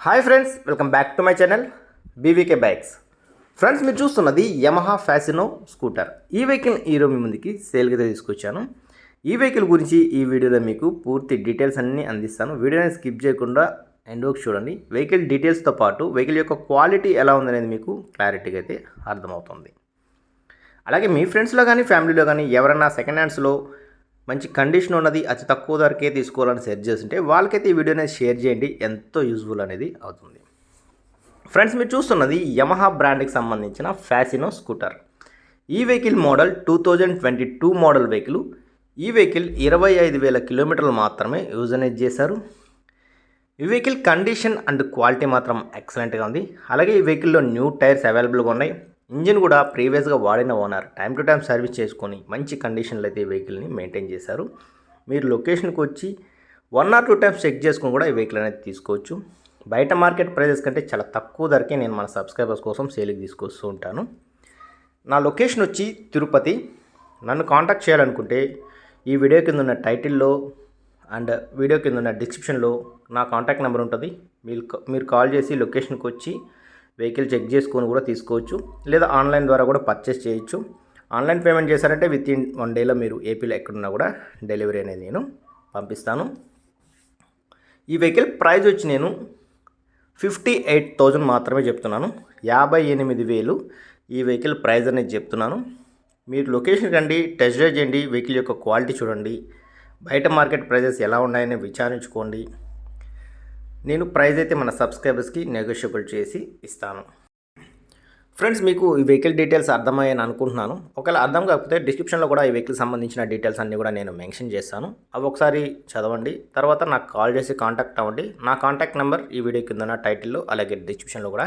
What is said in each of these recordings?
Hi friends welcome back to my channel BVK bikes friends మీరు చూస్తున్నది Yamaha Fascino scooter ఈ vehicle ఈరోజు మీ ముందుకి సేల్గా తీసుకొచ్చాను. ఈ వెహికల్ గురించి ఈ వీడియోలో మీకు పూర్తి డీటెయిల్స్ అన్నీ అందిస్తాను. వీడియోని స్కిప్ చేయకుండా ఎండ్ వరకు చూడండి. వెహికల్ డీటెయిల్స్తో పాటు వెహికల్ యొక్క క్వాలిటీ ఎలా ఉందనేది మీకు క్లారిటీగా అయితే అర్థమవుతుంది. అలాగే మీ ఫ్రెండ్స్లో కానీ ఫ్యామిలీలో కానీ ఎవరైనా సెకండ్ హ్యాండ్స్లో మంచి కండిషన్ ఉన్నది అతి తక్కువ ధరకే తీసుకోవాలని సెర్చ్ చేస్తుంటే వాళ్ళకైతే ఈ వీడియోని షేర్ చేయండి. ఎంతో యూజ్ఫుల్ అనేది అవుతుంది. ఫ్రెండ్స్ మీరు చూస్తున్నది యమహా బ్రాండ్కి సంబంధించిన ఫ్యాసినో స్కూటర్ ఈ vehicle model two thousand twenty two model vehicle ఈ వెహికల్ ఇరవై ఐదు వేల కిలోమీటర్లు మాత్రమే యూజ్ అనేది చేశారు. ఈ వెహికల్ కండిషన్ అండ్ క్వాలిటీ మాత్రం ఎక్సలెంట్గా ఉంది. అలాగే ఈ వెహికల్లో న్యూ టైర్స్ అవైలబుల్గా ఉన్నాయి. ఇంజిన్ కూడా ప్రీవియస్గా వాడిన owner time to time service చేసుకొని మంచి కండిషన్లో అయితే ఈ వెహికల్ని మెయింటైన్ చేశారు. మీరు లొకేషన్కి వచ్చి one or two times check చేసుకుని కూడా ఈ వెహికల్ అనేది తీసుకోవచ్చు. బయట మార్కెట్ ప్రైజెస్ కంటే చాలా తక్కువ ధరకే నేను మన సబ్స్క్రైబర్స్ కోసం సేల్కి తీసుకొస్తూ ఉంటాను. నా లొకేషన్ వచ్చి తిరుపతి. నన్ను కాంటాక్ట్ చేయాలనుకుంటే ఈ వీడియో కింద ఉన్న టైటిల్లో అండ్ వీడియో కింద ఉన్న డిస్క్రిప్షన్లో నా కాంటాక్ట్ నెంబర్ ఉంటుంది. మీరు మీరు కాల్ చేసి లొకేషన్కి వచ్చి వెహికల్ చెక్ చేసుకొని కూడా తీసుకోవచ్చు. లేదా ఆన్లైన్ ద్వారా కూడా పర్చేస్ చేయొచ్చు. ఆన్లైన్ పేమెంట్ చేశారంటే విత్ ఇన్ వన్ డేలో మీరు ఏపీలో ఎక్కడున్నా కూడా డెలివరీ అనేది నేను పంపిస్తాను. ఈ వెహికల్ ప్రైజ్ వచ్చి నేను ఫిఫ్టీ ఎయిట్ థౌజండ్ మాత్రమే చెప్తున్నాను. యాభై ఎనిమిది వేలు ఈ వెహికల్ ప్రైజ్ అనేది చెప్తున్నాను. మీరు లొకేషన్ కండి టెస్ట్ డ్రైవ్ చేయండి వెహికల్ యొక్క క్వాలిటీ చూడండి బయట మార్కెట్ ప్రైజెస్ ఎలా ఉన్నాయని విచారించుకోండి. నేను ప్రైస్ అయితే మన సబ్స్క్రైబర్స్కి నెగోషియబుల్ చేసి ఇస్తాను. ఫ్రెండ్స్ మీకు ఈ వెహికల్ డీటెయిల్స్ అర్థమయ్యాను అనుకుంటున్నాను. ఒకవేళ అర్థం కాకపోతే డిస్క్రిప్షన్లో కూడా ఈ వెహికల్ సంబంధించిన డీటెయిల్స్ అన్నీ కూడా నేను మెన్షన్ చేస్తాను. అవి ఒకసారి చదవండి. తర్వాత నాకు కాల్ చేసి కాంటాక్ట్ అవ్వండి. నా కాంటాక్ట్ నెంబర్ ఈ వీడియో కింద టైటిల్లో అలాగే డిస్క్రిప్షన్లో కూడా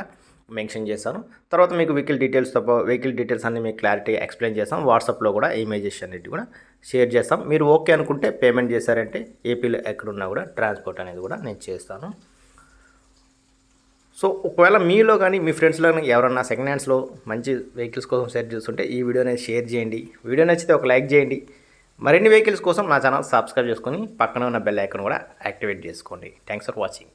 మెన్షన్ చేస్తాను తర్వాత మీకు వెహికల్ డీటెయిల్స్ తప్ప వెహికల్ డీటెయిల్స్ అన్ని మీకు క్లారిటీ ఎక్స్ప్లెయిన్ చేస్తాం. వాట్సాప్లో కూడా ఇమేజెస్ అనేది కూడా షేర్ చేస్తాం. మీరు ఓకే అనుకుంటే పేమెంట్ చేశారంటే ఏపీలో ఎక్కడున్నా కూడా ట్రాన్స్పోర్ట్ అనేది కూడా నేను చేస్తాను. సో ఒకవేళ మీలో కానీ మీ ఫ్రెండ్స్లో కానీ ఎవరన్నా సెకండ్ హ్యాండ్స్లో మంచి వెహికల్స్ కోసం సెర్చ్ చేస్తుంటే ఈ వీడియోని షేర్ చేయండి. వీడియో నచ్చితే ఒక లైక్ చేయండి. మరిన్ని వెహికల్స్ కోసం నా ఛానల్ సబ్స్క్రైబ్ చేసుకొని పక్కన ఉన్న బెల్ ఐకాన్ కూడా యాక్టివేట్ చేసుకోండి. Thanks for watching.